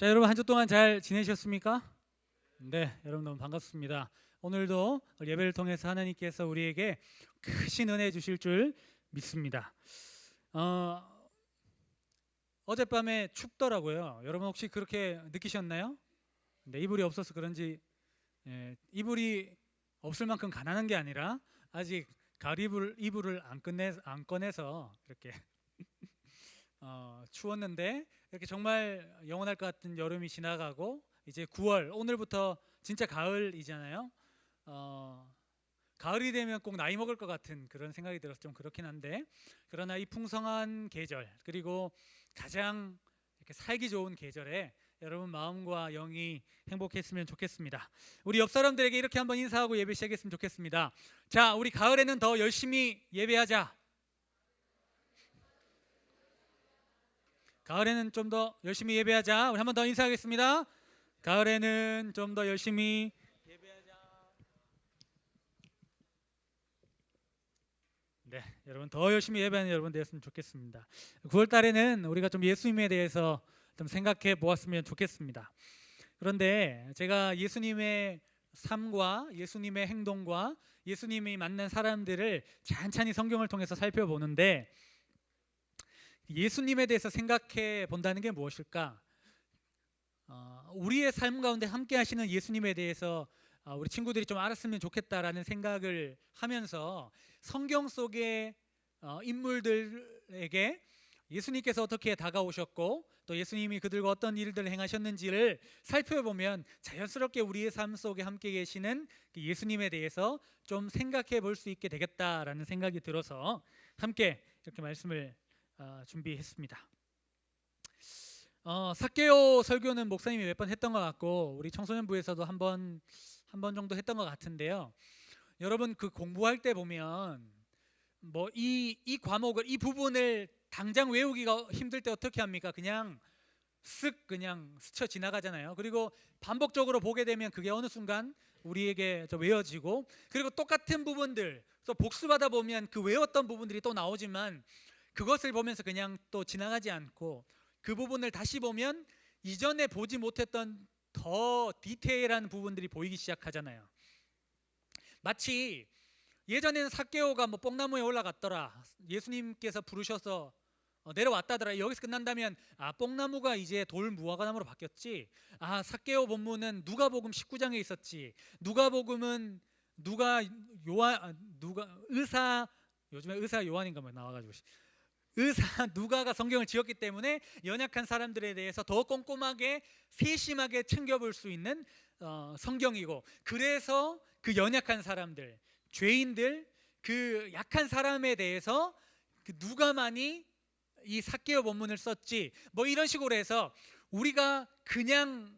자, 여러분 한 주 동안 잘 지내셨습니까? 네, 여러분 너무 반갑습니다. 오늘도 예배를 통해서 하나님께서 우리에게 크신 은혜 주실 줄 믿습니다. 어, 어젯밤에 춥더라고요. 여러분 혹시 그렇게 느끼셨나요? 네, 이불이 없어서 그런지 예, 이불이 없을 만큼 가난한 게 아니라 아직 가을 이불 이불을 안 꺼내 안 꺼내서 이렇게 어, 추웠는데 이렇게 정말 영원할 것 같은 여름이 지나가고 이제 9월 오늘부터 진짜 가을이잖아요. 어, 가을이 되면 꼭 나이 먹을 것 같은 그런 생각이 들어서 좀 그렇긴 한데 그러나 이 풍성한 계절 그리고 가장 이렇게 살기 좋은 계절에 여러분 마음과 영이 행복했으면 좋겠습니다. 우리 옆 사람들에게 이렇게 한번 인사하고 예배 시작했으면 좋겠습니다. 자, 우리 가을에는 더 열심히 예배하자. 가을에는 좀 더 열심히 예배하자. 우리 한 번 더 인사하겠습니다. 가을에는 좀 더 열심히 예배하자. 네, 여러분 더 열심히 예배하는 여러분 되었으면 좋겠습니다. 9월 달에는 우리가 좀 예수님에 대해서 좀 생각해 보았으면 좋겠습니다. 그런데 제가 예수님의 삶과 예수님의 행동과 예수님이 만난 사람들을 찬찬히 성경을 통해서 살펴보는데 예수님에 대해서 생각해 본다는 게 무엇일까? 어, 우리의 삶 가운데 함께 하시는 예수님에 대해서 어, 우리 친구들이 좀 알았으면 좋겠다라는 생각을 하면서 성경 속의 어, 인물들에게 예수님께서 어떻게 다가오셨고 또 예수님이 그들과 어떤 일들을 행하셨는지를 살펴보면 자연스럽게 우리의 삶 속에 함께 계시는 그 예수님에 대해서 좀 생각해 볼 수 있게 되겠다라는 생각이 들어서 함께 이렇게 말씀을 어, 준비했습니다. 어, 사케오 설교는 목사님이 몇 번 했던 것 같고 우리 청소년부에서도 한 번 한 번 정도 했던 것 같은데요. 여러분 그 공부할 때 보면 뭐 이 이 과목을 이 부분을 당장 외우기가 힘들 때 어떻게 합니까? 그냥 쓱 그냥 스쳐 지나가잖아요. 그리고 반복적으로 보게 되면 그게 어느 순간 우리에게 저 외워지고 그리고 똑같은 부분들 또 복습하다 보면 그 외웠던 부분들이 또 나오지만 그것을 보면서 그냥 또 지나가지 않고 그 부분을 다시 보면 이전에 보지 못했던 더 디테일한 부분들이 보이기 시작하잖아요. 마치 예전에는 사케오가 뭐 뽕나무에 올라갔더라. 예수님께서 부르셔서 어, 내려왔다더라. 여기서 끝난다면 아 뽕나무가 이제 돌 무화과나무로 바뀌었지. 아 사케오 본문은 누가복음 19장에 있었지. 누가복음은 누가 요한 아, 누가 의사 요즘에 의사 요한인가 뭐 나와가지고 의사 누가가 성경을 지었기 때문에 연약한 사람들에 대해서 더 꼼꼼하게 세심하게 챙겨볼 수 있는 어, 성경이고 그래서 그 연약한 사람들 죄인들 그 약한 사람에 대해서 그 누가만이 이 사개오 본문을 썼지 뭐 이런 식으로 해서 우리가 그냥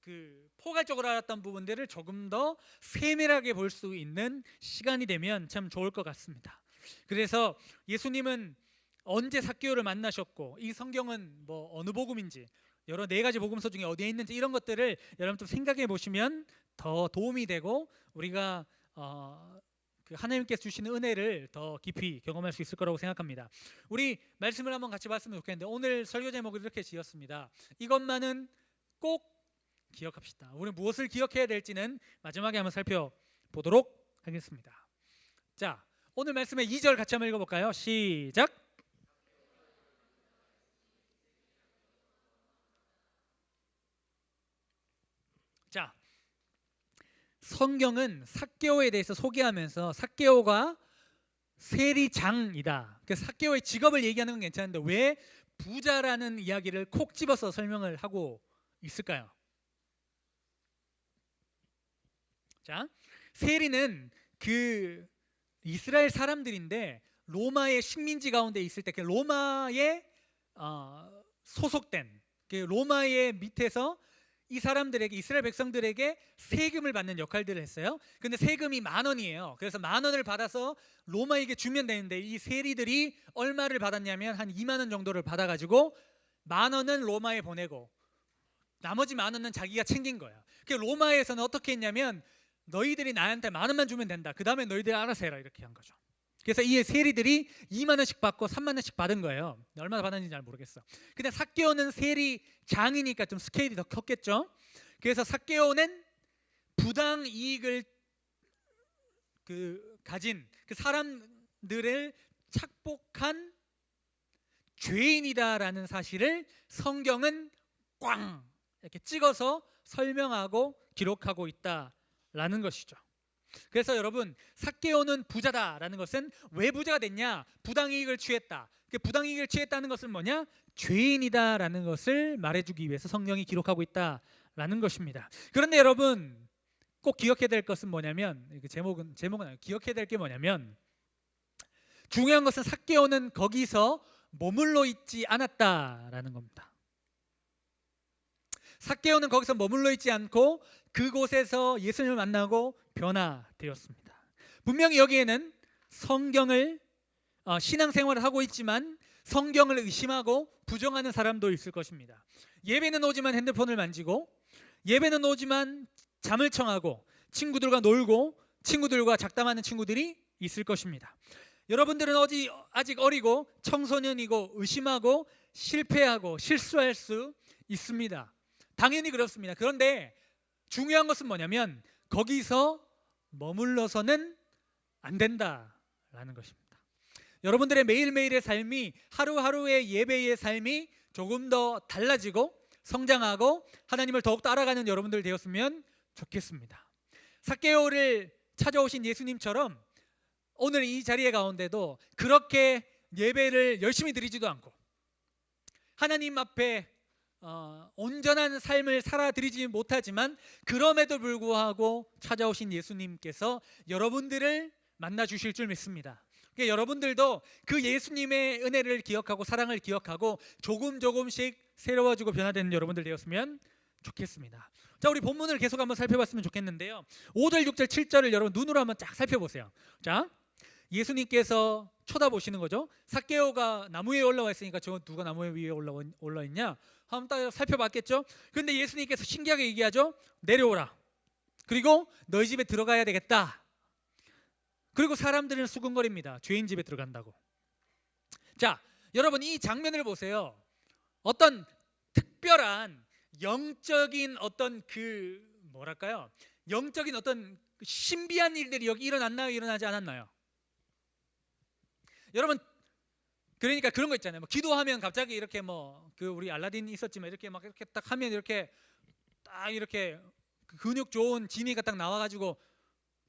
그 포괄적으로 알았던 부분들을 조금 더 세밀하게 볼 수 있는 시간이 되면 참 좋을 것 같습니다. 그래서 예수님은 언제 사개오를 만나셨고 이 성경은 뭐 어느 복음인지 여러 네 가지 복음서 중에 어디에 있는지 이런 것들을 여러분 좀 생각해 보시면 더 도움이 되고 우리가 어, 그 하나님께서 주시는 은혜를 더 깊이 경험할 수 있을 거라고 생각합니다. 우리 말씀을 한번 같이 봤으면 좋겠는데 오늘 설교 제목을 이렇게 지었습니다. 이것만은 꼭 기억합시다. 우리 무엇을 기억해야 될지는 마지막에 한번 살펴보도록 하겠습니다. 자, 오늘 말씀의 2절 같이 한번 읽어볼까요? 시작. 자, 성경은 사개오에 대해서 소개하면서 사개오가 세리장이다. 그 사개오의 직업을 얘기하는 건 괜찮은데 왜 부자라는 이야기를 콕 집어서 설명을 하고 있을까요? 자, 세리는 그 이스라엘 사람들인데 로마의 식민지 가운데 있을 때 그 로마에 어, 소속된 그 로마의 밑에서 이 사람들에게 이스라엘 백성들에게 세금을 받는 역할들을 했어요. 근데 세금이 만 원이에요. 그래서 만 원을 받아서 로마에게 주면 되는데 이 세리들이 얼마를 받았냐면 한 2만 원 정도를 받아 가지고 만 원은 로마에 보내고 나머지 만 원은 자기가 챙긴 거야. 그 로마에서는 어떻게 했냐면 너희들이 나한테 만 원만 주면 된다. 그다음에 너희들이 알아서 해라 이렇게 한 거죠. 그래서 이 세리들이 2만 원씩 받고 3만 원씩 받은 거예요. 얼마나 받았는지 잘 모르겠어. 근데 삭개오는 세리 장이니까 좀 스케일이 더 컸겠죠. 그래서 삭개오는 부당 이익을 그 가진 그 사람들을 착복한 죄인이다라는 사실을 성경은 꽝 이렇게 찍어서 설명하고 기록하고 있다라는 것이죠. 그래서 여러분 삭개오는 부자다라는 것은 왜 부자가 됐냐? 부당이익을 취했다. 그 부당이익을 취했다는 것은 뭐냐? 죄인이다라는 것을 말해주기 위해서 성경이 기록하고 있다라는 것입니다. 그런데 여러분 꼭 기억해야 될 것은 뭐냐면 그 제목은 제목은 아니고 기억해야 될 게 뭐냐면 중요한 것은 삭개오는 거기서 머물러 있지 않았다라는 겁니다. 삭개오는 거기서 머물러 있지 않고 그곳에서 예수님을 만나고 변화되었습니다. 분명히 여기에는 성경을 어, 신앙생활을 하고 있지만 성경을 의심하고 부정하는 사람도 있을 것입니다. 예배는 오지만 핸드폰을 만지고 예배는 오지만 잠을 청하고 친구들과 놀고 친구들과 작담하는 친구들이 있을 것입니다. 여러분들은 어지, 아직 어리고 청소년이고 의심하고 실패하고 실수할 수 있습니다. 당연히 그렇습니다. 그런데 중요한 것은 뭐냐면 거기서 머물러서는 안 된다라는 것입니다. 여러분들의 매일매일의 삶이 하루하루의 예배의 삶이 조금 더 달라지고 성장하고 하나님을 더욱더 알아가는 여러분들 되었으면 좋겠습니다. 사케오를 찾아오신 예수님처럼 오늘 이 자리에 가운데도 그렇게 예배를 열심히 드리지도 않고 하나님 앞에 어, 온전한 삶을 살아드리지 못하지만 그럼에도 불구하고 찾아오신 예수님께서 여러분들을 만나 주실 줄 믿습니다. 그러니까 여러분들도 그 예수님의 은혜를 기억하고 사랑을 기억하고 조금 조금씩 새로워지고 변화되는 여러분들 되었으면 좋겠습니다. 자, 우리 본문을 계속 한번 살펴봤으면 좋겠는데요. 5절, 6절, 7절을 여러분 눈으로 한번 쫙 살펴보세요. 자, 예수님께서 쳐다보시는 거죠. 삭개오가 나무 위에 올라와 있으니까 저 누가 나무 위에 올라와 올라 있냐? 한번 딱 살펴봤겠죠. 그런데 예수님께서 신기하게 얘기하죠. 내려오라. 그리고 너희 집에 들어가야 되겠다. 그리고 사람들은 수근거립니다. 죄인 집에 들어간다고. 자, 여러분 이 장면을 보세요. 어떤 특별한 영적인 어떤 그 뭐랄까요? 영적인 어떤 신비한 일들이 여기 일어났나요? 일어나지 않았나요? 여러분 그러니까 그런 거 있잖아요. 뭐 기도하면 갑자기 이렇게 뭐 그 우리 알라딘 있었지만 이렇게 막 이렇게 딱 하면 이렇게 딱 이렇게 그 근육 좋은 지니가 딱 나와가지고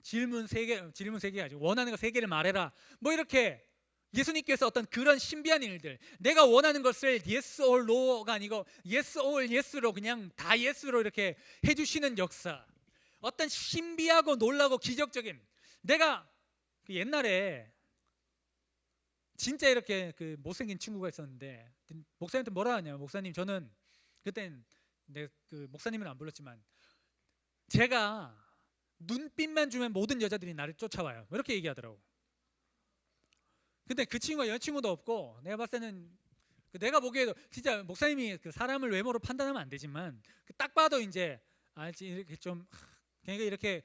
질문 세 개, 질문 세 개 가지고 원하는 거 세 개를 말해라. 뭐 이렇게 예수님께서 어떤 그런 신비한 일들, 내가 원하는 것을 yes or no가 아니고 yes or yes로 그냥 다 yes로 이렇게 해주시는 역사. 어떤 신비하고 놀라고 기적적인 내가 그 옛날에 진짜 이렇게 그 못생긴 친구가 있었는데 목사님한테 뭐라 하냐면 목사님 저는 그땐 내그 목사님은 안 불렀지만 제가 눈빛만 주면 모든 여자들이 나를 쫓아와요. 뭐 이렇게 얘기하더라고. 근데 그 친구가 여자친구도 없고 내가 봤을 때는 그 내가 보기에도 진짜 목사님이 그 사람을 외모로 판단하면 안 되지만 그딱 봐도 이제 알지 이렇게 좀 그러니까 이렇게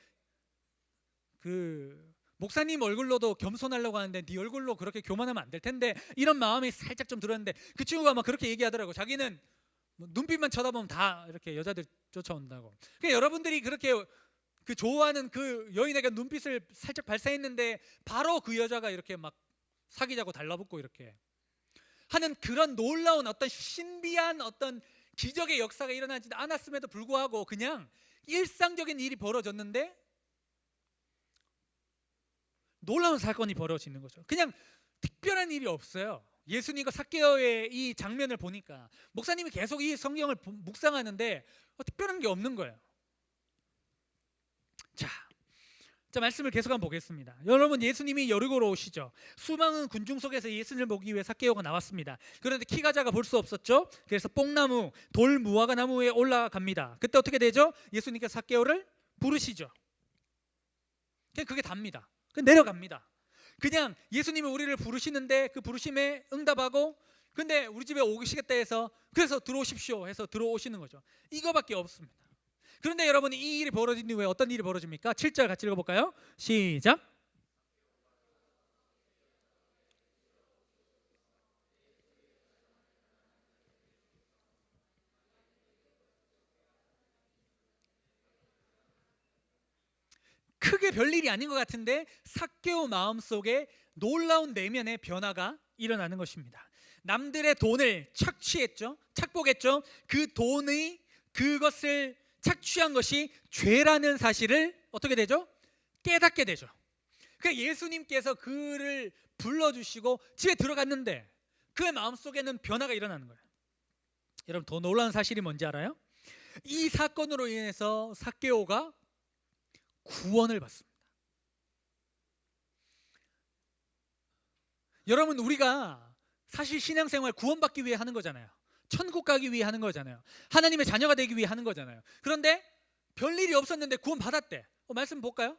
그 목사님 얼굴로도 겸손하려고 하는데 네 얼굴로 그렇게 교만하면 안 될 텐데 이런 마음이 살짝 좀 들었는데 그 친구가 막 그렇게 얘기하더라고. 자기는 뭐 눈빛만 쳐다보면 다 이렇게 여자들 쫓아온다고. 그러니까 여러분들이 그렇게 그 좋아하는 그 여인에게 눈빛을 살짝 발사했는데 바로 그 여자가 이렇게 막 사귀자고 달라붙고 이렇게 하는 그런 놀라운 어떤 신비한 어떤 기적의 역사가 일어나지 않았음에도 불구하고 그냥 일상적인 일이 벌어졌는데 놀라운 사건이 벌어지는 거죠. 그냥 특별한 일이 없어요. 예수님과 삭개오의 이 장면을 보니까 목사님이 계속 이 성경을 보- 묵상하는데 어, 특별한 게 없는 거예요. 자, 자 말씀을 계속 한번 보겠습니다. 여러분 예수님이 여리고로 오시죠. 수많은 군중 속에서 예수님을 보기 위해 삭개오가 나왔습니다. 그런데 키가 작아 볼 수 없었죠. 그래서 뽕나무, 돌 무화과 나무에 올라갑니다. 그때 어떻게 되죠? 예수님께서 삭개오를 부르시죠. 그게 답니다. 그 내려갑니다. 그냥 예수님이 우리를 부르시는데 그 부르심에 응답하고 근데 우리 집에 오시겠다 해서 그래서 들어오십시오 해서 들어오시는 거죠. 이거밖에 없습니다. 그런데 여러분 이 일이 벌어진 이후에 어떤 일이 벌어집니까? 7절 같이 읽어볼까요? 시작. 크게 별일이 아닌 것 같은데 삭개오 마음속에 놀라운 내면의 변화가 일어나는 것입니다. 남들의 돈을 착취했죠. 착복했죠. 그 돈의 그것을 착취한 것이 죄라는 사실을 어떻게 되죠? 깨닫게 되죠. 그 예수님께서 그를 불러주시고 집에 들어갔는데 그의 마음속에는 변화가 일어나는 거예요. 여러분 더 놀라운 사실이 뭔지 알아요? 이 사건으로 인해서 사케오가 구원을 받습니다. 여러분 우리가 사실 신앙생활 구원받기 위해 하는 거잖아요. 천국 가기 위해 하는 거잖아요. 하나님의 자녀가 되기 위해 하는 거잖아요. 그런데 별일이 없었는데 구원 받았대. 어, 말씀 볼까요?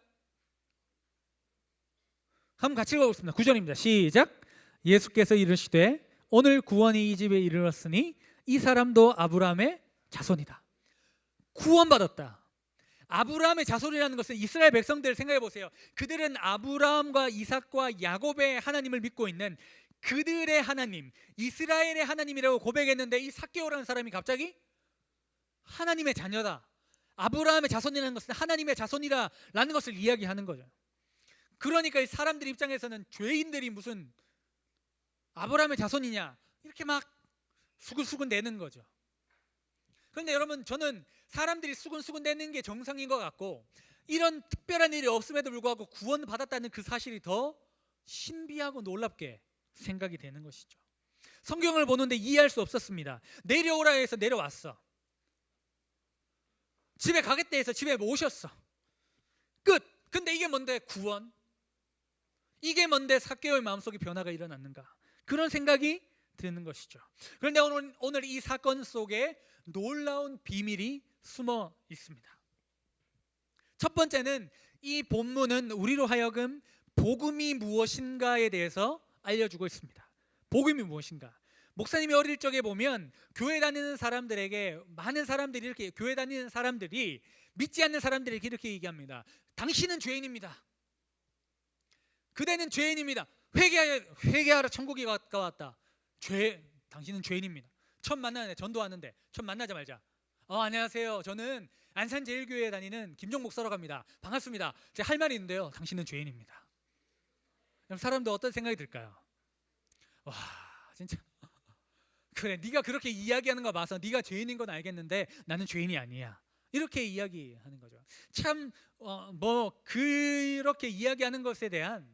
한번 같이 읽어보겠습니다. 9절입니다. 시작. 예수께서 이르시되 오늘 구원이 이 집에 이르렀으니 이 사람도 아브라함의 자손이다. 구원받았다. 아브라함의 자손이라는 것은 이스라엘 백성들 생각해 보세요. 그들은 아브라함과 이삭과 야곱의 하나님을 믿고 있는 그들의 하나님, 이스라엘의 하나님이라고 고백했는데 이 사개오라는 사람이 갑자기 하나님의 자녀다. 아브라함의 자손이라는 것은 하나님의 자손이라라는 것을 이야기하는 거죠. 그러니까 이 사람들 입장에서는 죄인들이 무슨 아브라함의 자손이냐 이렇게 막 수근수근 대는 거죠. 그런데 여러분 저는 사람들이 수근수근 대는 게 정상인 것 같고 이런 특별한 일이 없음에도 불구하고 구원 받았다는 그 사실이 더 신비하고 놀랍게 생각이 되는 것이죠. 성경을 보는데 이해할 수 없었습니다. 내려오라 해서 내려왔어. 집에 가겠다 해서 집에 모셨어. 끝. 근데 이게 뭔데 구원? 이게 뭔데 사개오의 마음속에 변화가 일어났는가? 그런 생각이 드는 것이죠. 그런데 오늘 오늘 이 사건 속에 놀라운 비밀이 숨어 있습니다. 첫 번째는 이 본문은 우리로 하여금 복음이 무엇인가에 대해서 알려주고 있습니다. 복음이 무엇인가? 목사님이 어릴 적에 보면 교회 다니는 사람들에게 많은 사람들이 이렇게 교회 다니는 사람들이 믿지 않는 사람들에게 이렇게 얘기합니다. 당신은 죄인입니다. 그대는 죄인입니다. 회개하여 회개하러 천국이 가까웠다. 죄 당신은 죄인입니다. 처음 만나는데 전도하는데 처음 만나자마자 어 안녕하세요. 저는 안산 제일교회에 다니는 김종 목사라고 합니다. 반갑습니다. 제 할 말이 있는데요. 당신은 죄인입니다. 그럼 사람도 어떤 생각이 들까요? 와 진짜 그래 네가 그렇게 이야기하는 거 봐서 네가 죄인인 건 알겠는데 나는 죄인이 아니야. 이렇게 이야기하는 거죠. 참뭐 그렇게 이야기하는 것에 대한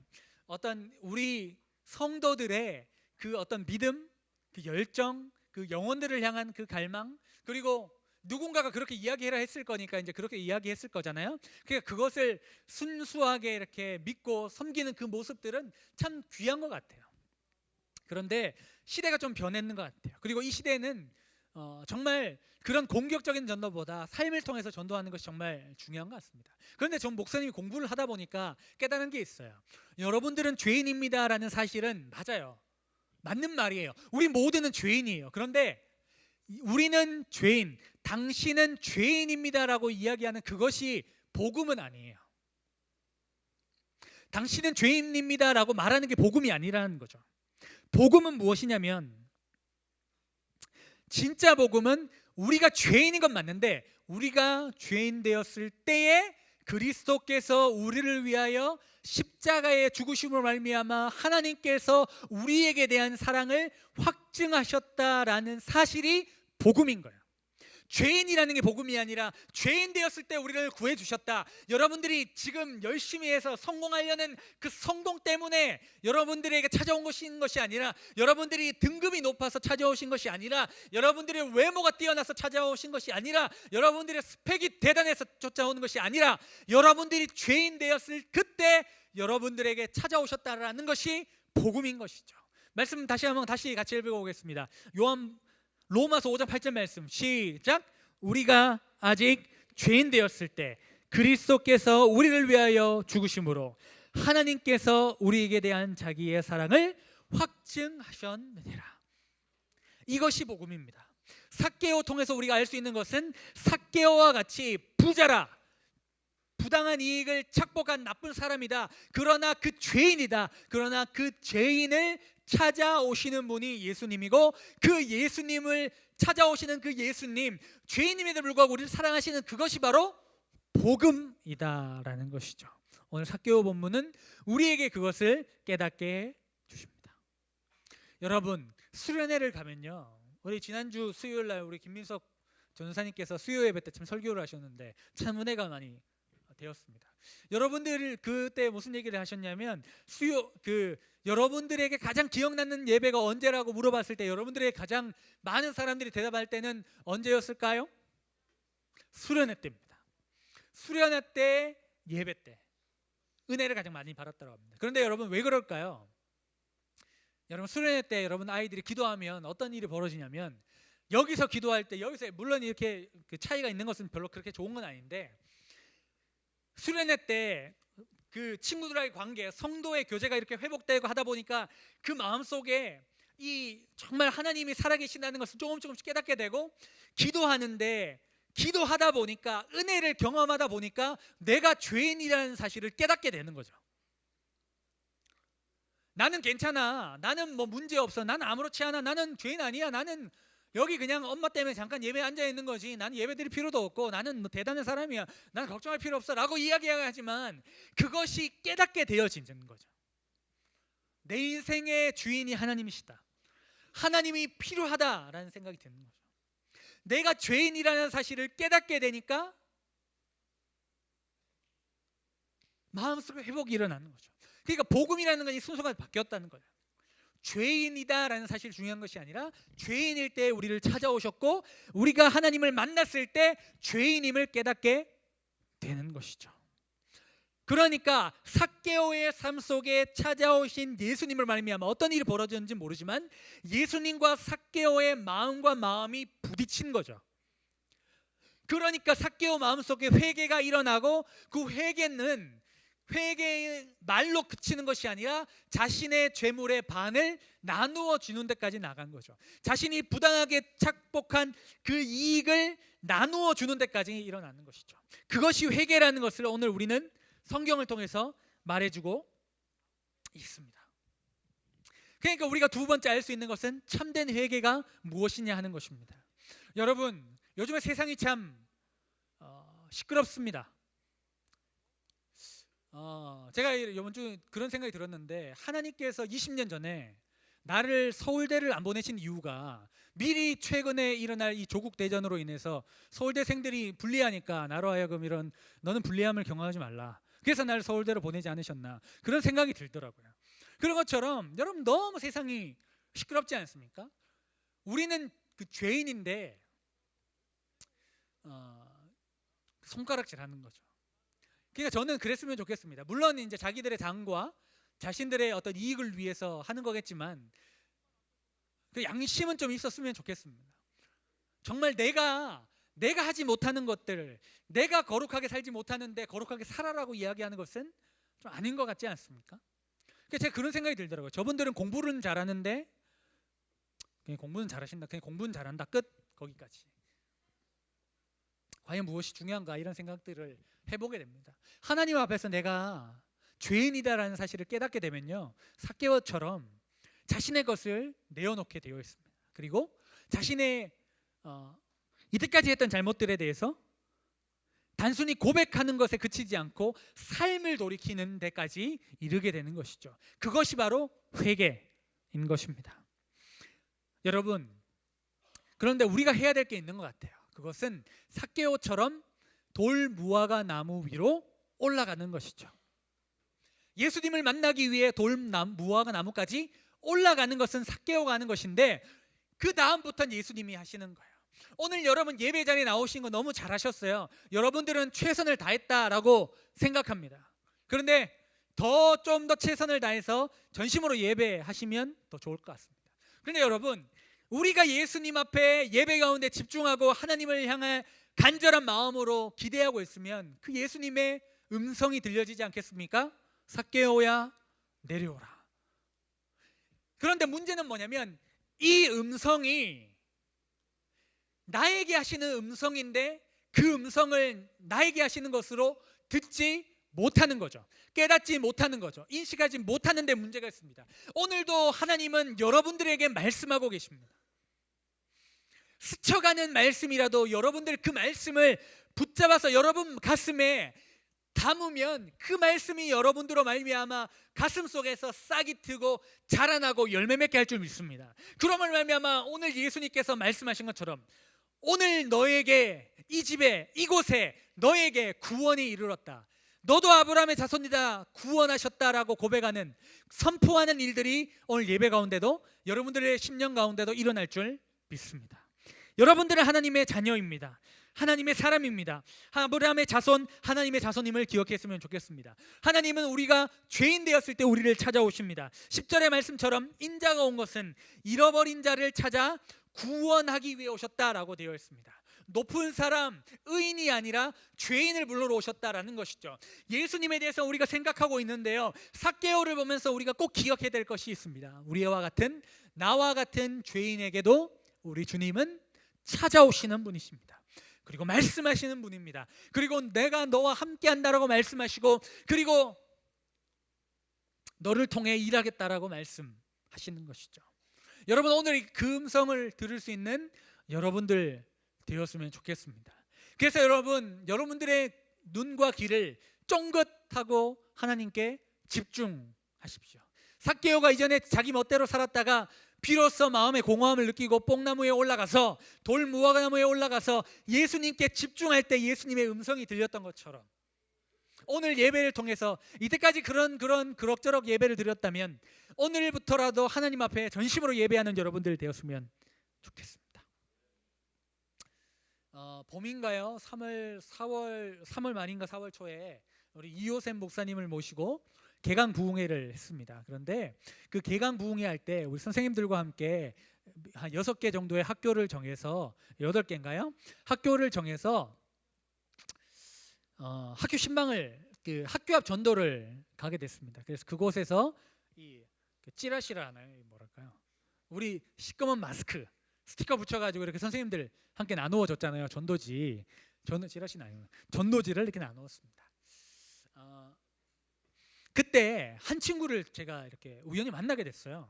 어떤 우리 성도들의 그 어떤 믿음, 그 열정, 그 영혼들을 향한 그 갈망, 그리고 누군가가 그렇게 이야기해라 했을 거니까 이제 그렇게 이야기했을 거잖아요. 그러니까 그것을 순수하게 이렇게 믿고 섬기는 그 모습들은 참 귀한 것 같아요. 그런데 시대가 좀 변했는 것 같아요. 그리고 이 시대는 어, 정말 그런 공격적인 전도보다 삶을 통해서 전도하는 것이 정말 중요한 것 같습니다. 그런데 전 목사님이 공부를 하다 보니까 깨달은 게 있어요. 여러분들은 죄인입니다라는 사실은 맞아요. 맞는 말이에요. 우리 모두는 죄인이에요. 그런데 우리는 죄인, 당신은 죄인입니다라고 이야기하는 그것이 복음은 아니에요. 당신은 죄인입니다라고 말하는 게 복음이 아니라는 거죠. 복음은 무엇이냐면 진짜 복음은 우리가 죄인인 건 맞는데 우리가 죄인 되었을 때에 그리스도께서 우리를 위하여 십자가의 죽으심으로 말미암아 하나님께서 우리에게 대한 사랑을 확증하셨다라는 사실이 복음인 거예요. 죄인이라는 게 복음이 아니라 죄인 되었을 때 우리를 구해 주셨다. 여러분들이 지금 열심히 해서 성공하려는 그 성공 때문에 여러분들에게 찾아온 것인 것이 아니라 여러분들이 등급이 높아서 찾아오신 것이 아니라 여러분들의 외모가 뛰어나서 찾아오신 것이 아니라 여러분들의 스펙이 대단해서 쫓아오는 것이 아니라 여러분들이 죄인 되었을 그때 여러분들에게 찾아오셨다라는 것이 복음인 것이죠. 말씀 다시 한번 다시 같이 읽어보겠습니다. 요한 로마서 5장 8절 말씀 시작 우리가 아직 죄인 되었을 때 그리스도께서 우리를 위하여 죽으심으로 하나님께서 우리에게 대한 자기의 사랑을 확증하셨느니라 이것이 복음입니다 삭개오 통해서 우리가 알 수 있는 것은 삭개오와 같이 부자라 부당한 이익을 착복한 나쁜 사람이다. 그러나 그 죄인이다. 그러나 그 죄인을 찾아오시는 분이 예수님이고 그 예수님을 찾아오시는 그 예수님 죄인임에도 불구하고 우리를 사랑하시는 그것이 바로 복음이다라는 것이죠. 오늘 사개오 본문은 우리에게 그것을 깨닫게 해 주십니다. 여러분 수련회를 가면요. 우리 지난주 수요일 날 우리 김민석 전사님께서 수요 예배 때 참 설교를 하셨는데 참 은혜가 많이 되었습니다. 여러분들 그때 무슨 얘기를 하셨냐면 수요 그 여러분들에게 가장 기억나는 예배가 언제라고 물어봤을 때 여러분들에게 가장 많은 사람들이 대답할 때는 언제였을까요? 수련회 때입니다. 수련회 때 예배 때 은혜를 가장 많이 받았다고 합니다. 그런데 여러분 왜 그럴까요? 여러분 수련회 때 여러분 아이들이 기도하면 어떤 일이 벌어지냐면 여기서 기도할 때 여기서 물론 이렇게 그 차이가 있는 것은 별로 그렇게 좋은 건 아닌데 수련회 때 그 친구들과의 관계, 성도의 교제가 이렇게 회복되고 하다 보니까 그 마음 속에 이 정말 하나님이 살아계신다는 것을 조금 조금씩 깨닫게 되고 기도하는데 기도하다 보니까 은혜를 경험하다 보니까 내가 죄인이라는 사실을 깨닫게 되는 거죠. 나는 괜찮아. 나는 뭐 문제 없어. 나는 아무렇지 않아. 나는 죄인 아니야. 나는 여기 그냥 엄마 때문에 잠깐 예배 앉아 있는 거지. 나는 예배 드릴 필요도 없고 나는 뭐 대단한 사람이야. 나는 걱정할 필요 없어라고 이야기하지만 그것이 깨닫게 되어지는 거죠. 내 인생의 주인이 하나님이시다. 하나님이 필요하다라는 생각이 드는 거죠. 내가 죄인이라는 사실을 깨닫게 되니까 마음속에 회복이 일어나는 거죠. 그러니까 복음이라는 것이 순서가 바뀌었다는 거예요. 죄인이다라는 사실 중요한 것이 아니라 죄인일 때 우리를 찾아오셨고 우리가 하나님을 만났을 때 죄인임을 깨닫게 되는 것이죠. 그러니까 사개오의 삶 속에 찾아오신 예수님을 말미암아 어떤 일이 벌어졌는지 모르지만 예수님과 사개오의 마음과 마음이 부딪힌 거죠. 그러니까 사개오 마음 속에 회개가 일어나고 그 회개는 회개의 말로 그치는 것이 아니라 자신의 죄물의 반을 나누어 주는 데까지 나간 거죠. 자신이 부당하게 착복한 그 이익을 나누어 주는 데까지 일어나는 것이죠. 그것이 회개라는 것을 오늘 우리는 성경을 통해서 말해주고 있습니다. 그러니까 우리가 두 번째 알 수 있는 것은 참된 회개가 무엇이냐 하는 것입니다. 여러분 요즘에 세상이 참 어, 시끄럽습니다. 어, 제가 이번 주 그런 생각이 들었는데 하나님께서 20년 전에 나를 서울대를 안 보내신 이유가 미리 최근에 일어날 이 조국 대전으로 인해서 서울대생들이 불리하니까 나로 하여금 이런 너는 불리함을 경험하지 말라. 그래서 나를 서울대로 보내지 않으셨나 그런 생각이 들더라고요. 그런 것처럼 여러분 너무 세상이 시끄럽지 않습니까? 우리는 그 죄인인데 어, 손가락질하는 거죠. 그러니까 저는 그랬으면 좋겠습니다. 물론 이제 자기들의 당과 자신들의 어떤 이익을 위해서 하는 거겠지만 그 양심은 좀 있었으면 좋겠습니다. 정말 내가 내가 하지 못하는 것들, 내가 거룩하게 살지 못하는데 거룩하게 살아라고 이야기하는 것은 좀 아닌 것 같지 않습니까? 그러니까 제가 그런 생각이 들더라고요. 저분들은 공부는 잘하는데 그냥 공부는 잘하신다. 그냥 공부는 잘한다. 끝 거기까지. 과연 무엇이 중요한가 이런 생각들을 해보게 됩니다. 하나님 앞에서 내가 죄인이다라는 사실을 깨닫게 되면요 사개오처럼 자신의 것을 내어놓게 되어 있습니다. 그리고 자신의 어, 이때까지 했던 잘못들에 대해서 단순히 고백하는 것에 그치지 않고 삶을 돌이키는 데까지 이르게 되는 것이죠. 그것이 바로 회개인 것입니다. 여러분, 그런데 우리가 해야 될 게 있는 것 같아요. 그것은 사개오처럼 돌 무화과 나무 위로 올라가는 것이죠. 예수님을 만나기 위해 돌 무화과 나무까지 올라가는 것은 사개오가 하는 것인데 그 다음부터는 예수님이 하시는 거예요. 오늘 여러분 예배 자리에 나오신 거 너무 잘하셨어요. 여러분들은 최선을 다했다라고 생각합니다. 그런데 더 좀더 최선을 다해서 전심으로 예배하시면 더 좋을 것 같습니다. 그런데 여러분 우리가 예수님 앞에 예배 가운데 집중하고 하나님을 향해 간절한 마음으로 기대하고 있으면 그 예수님의 음성이 들려지지 않겠습니까? 삭개오야 내려오라. 그런데 문제는 뭐냐면 이 음성이 나에게 하시는 음성인데 그 음성을 나에게 하시는 것으로 듣지 못하는 거죠. 깨닫지 못하는 거죠. 인식하지 못하는 데 문제가 있습니다. 오늘도 하나님은 여러분들에게 말씀하고 계십니다. 스쳐가는 말씀이라도 여러분들 그 말씀을 붙잡아서 여러분 가슴에 담으면 그 말씀이 여러분들로 말미암아 가슴 속에서 싹이 트고 자라나고 열매 맺게 할 줄 믿습니다. 그러면 말미암아 오늘 예수님께서 말씀하신 것처럼 오늘 너에게 이 집에 이곳에 너에게 구원이 이르렀다. 너도 아브라함의 자손이다 구원하셨다라고 고백하는 선포하는 일들이 오늘 예배 가운데도 여러분들의 심령 가운데도 일어날 줄 믿습니다. 여러분들은 하나님의 자녀입니다. 하나님의 사람입니다. 아브라함의 자손, 하나님의 자손임을 기억했으면 좋겠습니다. 하나님은 우리가 죄인 되었을 때 우리를 찾아오십니다. 10절의 말씀처럼 인자가 온 것은 잃어버린 자를 찾아 구원하기 위해 오셨다라고 되어 있습니다. 높은 사람, 의인이 아니라 죄인을 불러러 오셨다라는 것이죠. 예수님에 대해서 우리가 생각하고 있는데요. 삭개오를 보면서 우리가 꼭 기억해야 될 것이 있습니다. 우리와 같은 나와 같은 죄인에게도 우리 주님은 찾아오시는 분이십니다. 그리고 말씀하시는 분입니다. 그리고 내가 너와 함께 한다라고 말씀하시고 그리고 너를 통해 일하겠다라고 말씀하시는 것이죠. 여러분 오늘 이 금성을 들을 수 있는 여러분들 되었으면 좋겠습니다. 그래서 여러분 여러분들의 눈과 귀를 쫑긋하고 하나님께 집중하십시오. 삭개오가 이전에 자기 멋대로 살았다가 비로소 마음의 공허함을 느끼고 뽕나무에 올라가서 돌 무화과나무에 올라가서 예수님께 집중할 때 예수님의 음성이 들렸던 것처럼 오늘 예배를 통해서 이때까지 그런 그런 그럭저럭 예배를 드렸다면 오늘부터라도 하나님 앞에 전심으로 예배하는 여러분들 되었으면 좋겠습니다. 어, 봄인가요? 3월 4월 3월 말인가 4월 초에 우리 이호샘 목사님을 모시고 개강 부흥회를 했습니다. 그런데 그 개강 부흥회 할 때 우리 선생님들과 함께 한 여섯 개 정도의 학교를 정해서 여덟 개인가요? 학교를 정해서 어, 학교 신방을 그 학교 앞 전도를 가게 됐습니다. 그래서 그곳에서 이그 찌라시라 하나요? 이 뭐랄까요? 우리 시꺼먼 마스크 스티커 붙여가지고 이렇게 선생님들 함께 나누어 줬잖아요. 전도지 전도 찌라시는 아니고 전도지를 이렇게 나누었습니다. 어, 그때 한 친구를 제가 이렇게 우연히 만나게 됐어요.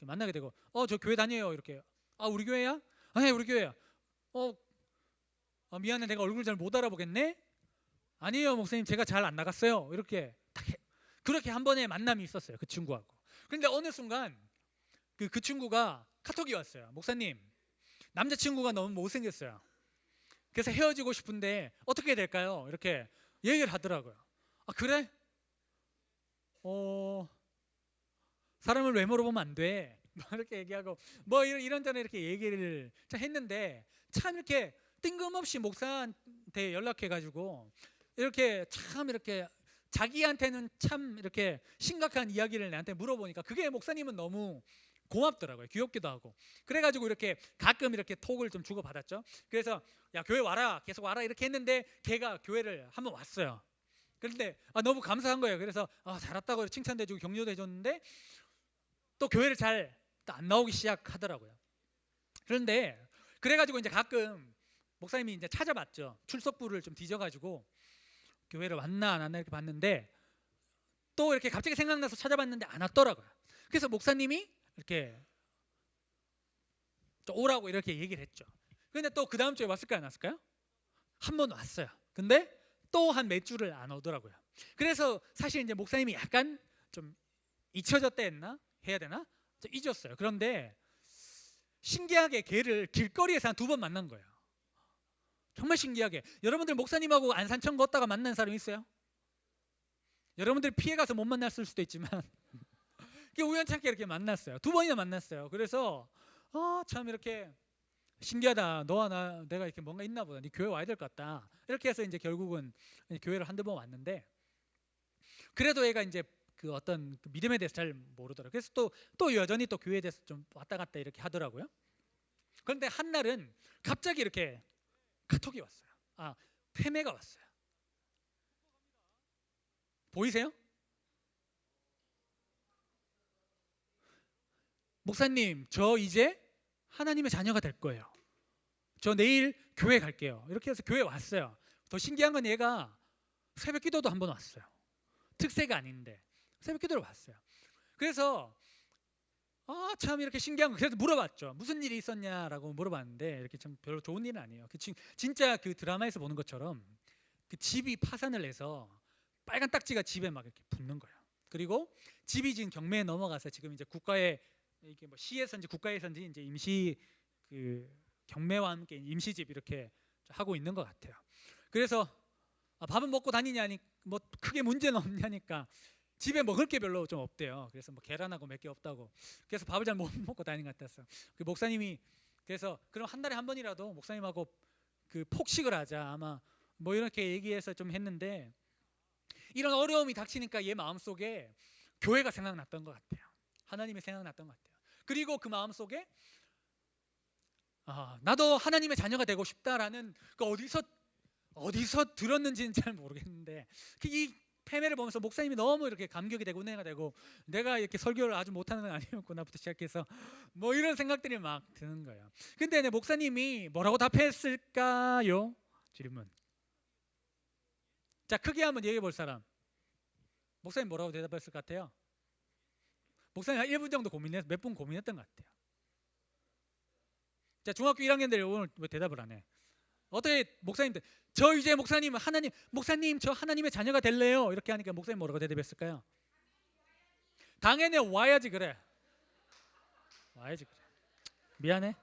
만나게 되고 어 저 교회 다녀요 이렇게 아 우리 교회야? 아 네, 우리 교회야. 어, 어 미안해 내가 얼굴 잘 못 알아보겠네. 아니에요 목사님 제가 잘 안 나갔어요. 이렇게 딱 해. 그렇게 한 번의 만남이 있었어요 그 친구하고. 그런데 어느 순간 그, 그 친구가 카톡이 왔어요. 목사님 남자 친구가 너무 못생겼어요. 그래서 헤어지고 싶은데 어떻게 될까요? 이렇게 얘기를 하더라고요. 아 그래? 어 사람을 외모로 보면 안 돼. 뭐 이렇게 얘기하고 뭐 이런 이런저런 이렇게 얘기를 참 했는데 참 이렇게 뜬금없이 목사한테 연락해 가지고 이렇게 참 이렇게 자기한테는 참 이렇게 심각한 이야기를 내한테 물어보니까 그게 목사님은 너무 고맙더라고요. 귀엽기도 하고. 그래가지고 이렇게 가끔 이렇게 톡을 좀 주고 받았죠. 그래서 야 교회 와라, 계속 와라 이렇게 했는데 걔가 교회를 한번 왔어요. 그런데 아, 너무 감사한 거예요. 그래서 아, 잘 왔다고 칭찬도 해주고 격려도 해줬는데 또 교회를 잘 안 나오기 시작하더라고요. 그런데 그래가지고 이제 가끔 목사님이 이제 찾아봤죠. 출석부를 좀 뒤져가지고 교회를 왔나 안 왔나 이렇게 봤는데 또 이렇게 갑자기 생각나서 찾아봤는데 안 왔더라고요. 그래서 목사님이 이렇게 좀 오라고 이렇게 얘기를 했죠. 근데 또 그 다음 주에 왔을까요, 안 왔을까요? 한 번 왔어요. 근데 또 한몇 주를 안 오더라고요. 그래서 사실 이제 목사님이 약간 좀 잊혀졌다 했나 해야 되나 좀 잊었어요. 그런데 신기하게 걔를 길거리에서 한 두 번 만난 거예요. 정말 신기하게 여러분들 목사님하고 안산천 걷다가 만난 사람 있어요? 여러분들 피해 가서 못 만났을 수도 있지만 우연찮게 이렇게 만났어요. 두 번이나 만났어요. 그래서 아 참 이렇게 신기하다. 너와 나 내가 이렇게 뭔가 있나 보다. 네 교회 와야 될 것 같다. 이렇게 해서 이제 결국은 교회를 한두 번 왔는데 그래도 얘가 이제 그 어떤 그 믿음에 대해서 잘 모르더라고요. 그래서 또 또 여전히 또 교회에 대해서 좀 왔다 갔다 이렇게 하더라고요. 그런데 한 날은 갑자기 이렇게 카톡이 왔어요. 아, 패매가 왔어요. 보이세요? 목사님, 저 이제 하나님의 자녀가 될 거예요. 저 내일 교회 갈게요. 이렇게 해서 교회 왔어요. 더 신기한 건 얘가 새벽 기도도 한 번 왔어요. 특세가 아닌데 새벽 기도를 왔어요. 그래서 아 참 이렇게 신기한 거 그래서 물어봤죠. 무슨 일이 있었냐라고 물어봤는데 이렇게 참 별로 좋은 일은 아니에요. 그 진, 진짜 그 드라마에서 보는 것처럼 그 집이 파산을 해서 빨간 딱지가 집에 막 이렇게 붙는 거예요. 그리고 집이 지금 경매에 넘어가서 지금 이제 국가에 이게 뭐 시에서인지 국가에서인지 이제 임시 그 경매와 함께 임시집 이렇게 하고 있는 것 같아요. 그래서 아, 밥은 먹고 다니냐니 뭐 크게 문제는 없냐니까 집에 먹을 게 별로 좀 없대요. 그래서 뭐 계란하고 몇 개 없다고. 그래서 밥을 잘 못 먹고 다니는 것 같았어. 그 목사님이 그래서 그럼 한 달에 한 번이라도 목사님하고 그 폭식을 하자 아마 뭐 이렇게 얘기해서 좀 했는데 이런 어려움이 닥치니까 얘 마음 속에 교회가 생각났던 것 같아요. 하나님이 생각났던 것 같아요. 그리고 그 마음 속에 아, 나도 하나님의 자녀가 되고 싶다라는 그 어디서 어디서 들었는지는 잘 모르겠는데 그이 패매를 보면서 목사님이 너무 이렇게 감격이 되고 은혜가 되고 내가 이렇게 설교를 아주 못하는 건 아니었구나부터 시작해서 뭐 이런 생각들이 막 드는 거예요. 근데 내 목사님이 뭐라고 답했을까요? 질문. 자 크게 한번 얘기해 볼 사람. 목사님 뭐라고 대답했을 것 같아요? 목사님 한 1분 정도 고민해서 몇 분 고민했던 것 같아요. 자 중학교 1학년들 오늘 왜 대답을 안 해? 어떻게 목사님들 저 이제 목사님 하나님 목사님 저 하나님의 자녀가 될래요? 이렇게 하니까 목사님 뭐라고 대답했을까요? 당연히 와야지 그래. 와야지 그래. 미안해.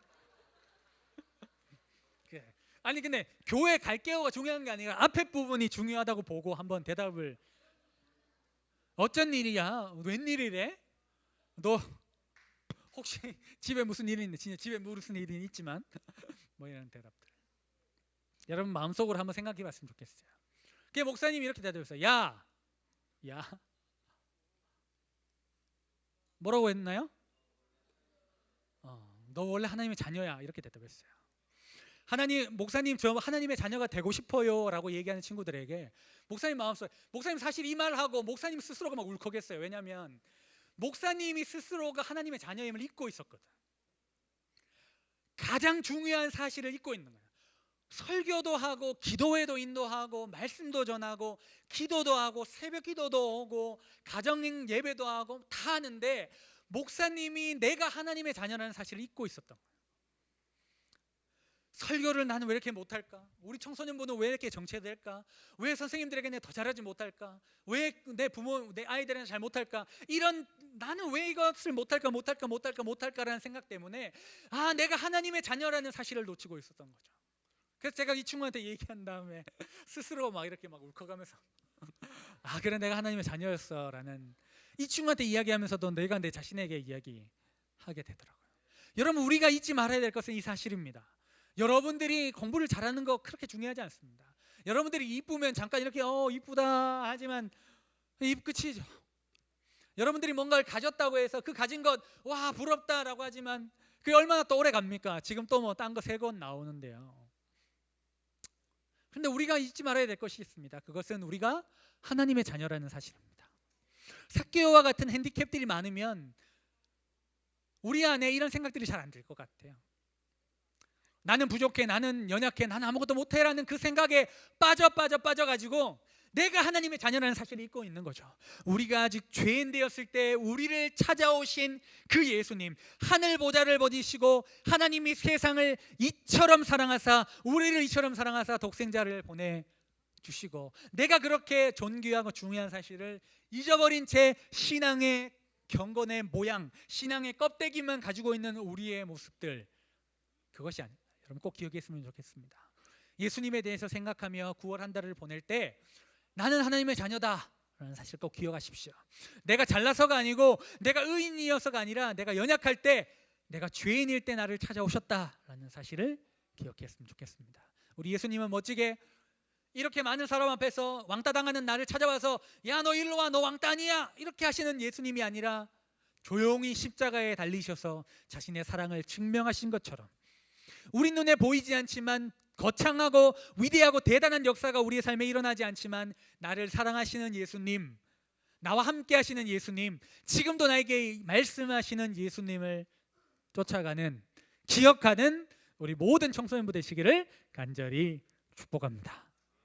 아니 근데 교회 갈 게요가 중요한 게 아니라 앞에 부분이 중요하다고 보고 한번 대답을. 어쩐 일이야? 웬일이래? 너 혹시 집에 무슨 일이 있는데 진짜 집에 무슨 일이 있지만 뭐 이런 대답들 여러분 마음속으로 한번 생각해 봤으면 좋겠어요. 그 목사님이 이렇게 대답했어요. 야, 야, 뭐라고 했나요? 어, 너 원래 하나님의 자녀야 이렇게 대답했어요. 하나님 목사님 저 하나님의 자녀가 되고 싶어요라고 얘기하는 친구들에게 목사님 마음속에 목사님 사실 이 말을 하고 목사님 스스로가 막 울컥했어요. 왜냐하면 목사님이 스스로가 하나님의 자녀임을 잊고 있었거든. 가장 중요한 사실을 잊고 있는 거야. 설교도 하고 기도회도 인도하고 말씀도 전하고 기도도 하고 새벽 기도도 오고 가정 예배도 하고 다 하는데 목사님이 내가 하나님의 자녀라는 사실을 잊고 있었던 거예요. 설교를 나는 왜 이렇게 못할까? 우리 청소년부는 왜 이렇게 정체될까? 왜 선생님들에게 내가 더 잘하지 못할까? 왜 내 부모, 내 아이들은 잘 못할까? 이런 나는 왜 이것을 못할까, 못할까, 못할까, 못할까라는 생각 때문에 아 내가 하나님의 자녀라는 사실을 놓치고 있었던 거죠. 그래서 제가 이 친구한테 얘기한 다음에 스스로 막 이렇게 막 울컥하면서 아 그래 내가 하나님의 자녀였어라는 이 친구한테 이야기하면서도 내가 내 자신에게 이야기하게 되더라고요. 여러분 우리가 잊지 말아야 될 것은 이 사실입니다. 여러분들이 공부를 잘하는 거 그렇게 중요하지 않습니다. 여러분들이 이쁘면 잠깐 이렇게 어 이쁘다 하지만 입 끝이죠. 여러분들이 뭔가를 가졌다고 해서 그 가진 것 와 부럽다라고 하지만 그게 얼마나 또 오래 갑니까? 지금 또 뭐 딴거새것 나오는데요. 그런데 우리가 잊지 말아야 될 것이 있습니다. 그것은 우리가 하나님의 자녀라는 사실입니다. 사케오와 같은 핸디캡들이 많으면 우리 안에 이런 생각들이 잘 안 들 것 같아요. 나는 부족해, 나는 연약해, 나는 아무것도 못해라는 그 생각에 빠져 빠져 빠져 가지고 내가 하나님의 자녀라는 사실을 잊고 있는 거죠. 우리가 아직 죄인 되었을 때 우리를 찾아오신 그 예수님, 하늘 보좌를 버리시고 하나님이 세상을 이처럼 사랑하사 우리를 이처럼 사랑하사 독생자를 보내 주시고 내가 그렇게 존귀하고 중요한 사실을 잊어버린 채 신앙의 경건의 모양, 신앙의 껍데기만 가지고 있는 우리의 모습들 그것이 아닙니다. 여러분 꼭 기억했으면 좋겠습니다. 예수님에 대해서 생각하며 9월 한 달을 보낼 때 나는 하나님의 자녀다. 라는 사실 꼭 기억하십시오. 내가 잘나서가 아니고 내가 의인이어서가 아니라 내가 연약할 때 내가 죄인일 때 나를 찾아오셨다라는 사실을 기억했으면 좋겠습니다. 우리 예수님은 멋지게 이렇게 많은 사람 앞에서 왕따 당하는 나를 찾아와서 야 너 일로 와 너 왕따 아니야 이렇게 하시는 예수님이 아니라 조용히 십자가에 달리셔서 자신의 사랑을 증명하신 것처럼 우리 눈에 보이지 않지만 거창하고 위대하고 대단한 역사가 우리의 삶에 일어나지 않지만 나를 사랑하시는 예수님, 나와 함께 하시는 예수님, 지금도 나에게 말씀하시는 예수님을 쫓아가는 기억하는 우리 모든 청소년부 되시기를 간절히 축복합니다.